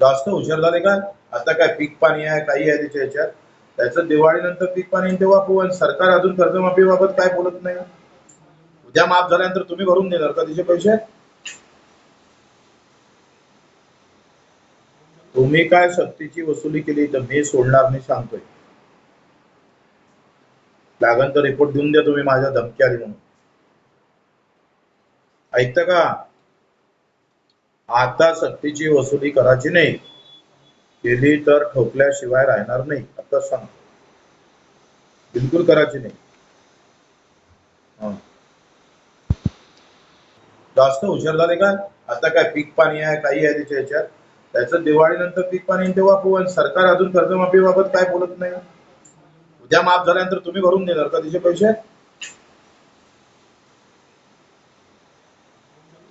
जास्त हुशार झाले का? आता काय पीक पाणी आहे काही आहे त्याच्या ह्याच्यात त्याचं दिवाळीनंतर पीक पाणी तेव्हा पाहू सरकार अजून कर्जमाफीबाबत काय बोलत नाही? उद्या माफ झाल्यानंतर तुम्ही भरून देणार का तिचे पैसे? तुम्ही काय सक्तीची वसुली केली तर मी सोडणार नाही सांगतोय. लागन तर रिपोर्ट देऊन द्या तुम्ही माझ्या धमकी आली म्हणून. ऐकता का? आता सक्तीची वसुली करायची नाही. केली तर ठोकल्याशिवाय राहणार नाही. आता सांग. बिलकुल करायची नाही. जास्त हुशार झाले का? आता काय पीक पाणी आहे काही आहे त्याच्या ह्याच्यात? त्याचं दिवाळीनंतर पीक पाणी तेव्हा पण सरकार अजून कर्जमाफीबाबत काय बोलत नाही? उद्या माफ झाल्यानंतर तुम्ही भरून देणार का तिचे पैसे?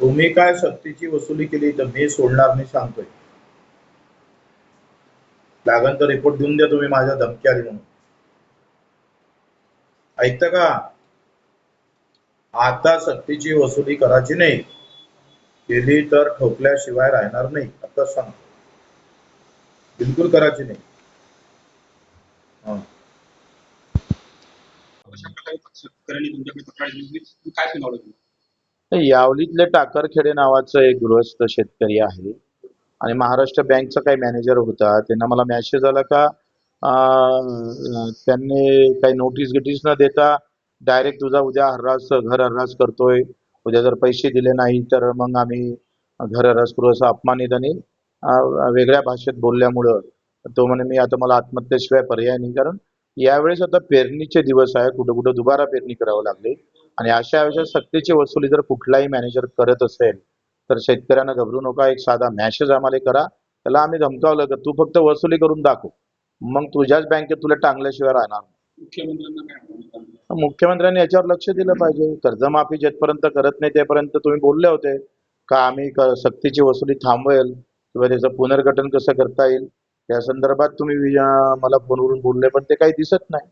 तुम्ही काय सक्तीची वसुली केली तर मी सोडणार नाही सांगतोय. लागन तर रिपोर्ट देऊन द्या तुम्ही माझ्या धमकी आली म्हणून. ऐकता का? आता सक्तीची वसुली करायची नाही केली तर ठोकल्याशिवाय राहणार नाही आता सांग बिलकुल करायची नाही. अशा प्रकारे शेतकऱ्यांनी तुमच्याकडे तक्रार दिली. काय सुनावलं यावलीतले टाकरखेडे नावाचं एक गृहस्थ शेतकरी आहे. आणि महाराष्ट्र बँकचा काही मॅनेजर होता. त्यांना मला मॅसेज आला का त्यांनी काही नोटीस गिटीस न देता डायरेक्ट तुझा उद्या हर्रास घर हर्रास करतोय. उद्या जर पैसे दिले नाही तर मग आम्ही घर हर्रास करू असं अपमानित आणि वेगळ्या भाषेत बोलल्यामुळं तो म्हणे मी आता मला आत्महत्येशिवाय पर्याय नाही. कारण यावेळेस आता पेरणीचे दिवस आहे. कुठं कुठं दुबारा पेरणी करावं लागली. आणि अशा वेळेस सक्तीची वसुली जर कुठलाही मॅनेजर करत असेल तर शेतकऱ्यांना घबरू नका एक साधा मॅसेज आम्हाला करा. त्याला आम्ही धमकावलं की तू फक्त वसुली करून दाखव. मग तुझ्याच बँकेत तुला टांगल्याशिवाय राहणार. मुख्यमंत्र्यांना याच्यावर लक्ष दिलं पाहिजे. कर्जमाफी जेथपर्यंत करत नाही तेपर्यंत तुम्ही बोलले होते का आम्ही सक्तीची वसुली थांबवेल किंवा त्याचं पुनर्गठन कसं करता येईल? या संदर्भात तुम्ही मला फोनवरून बोलले पण ते काही दिसत नाही.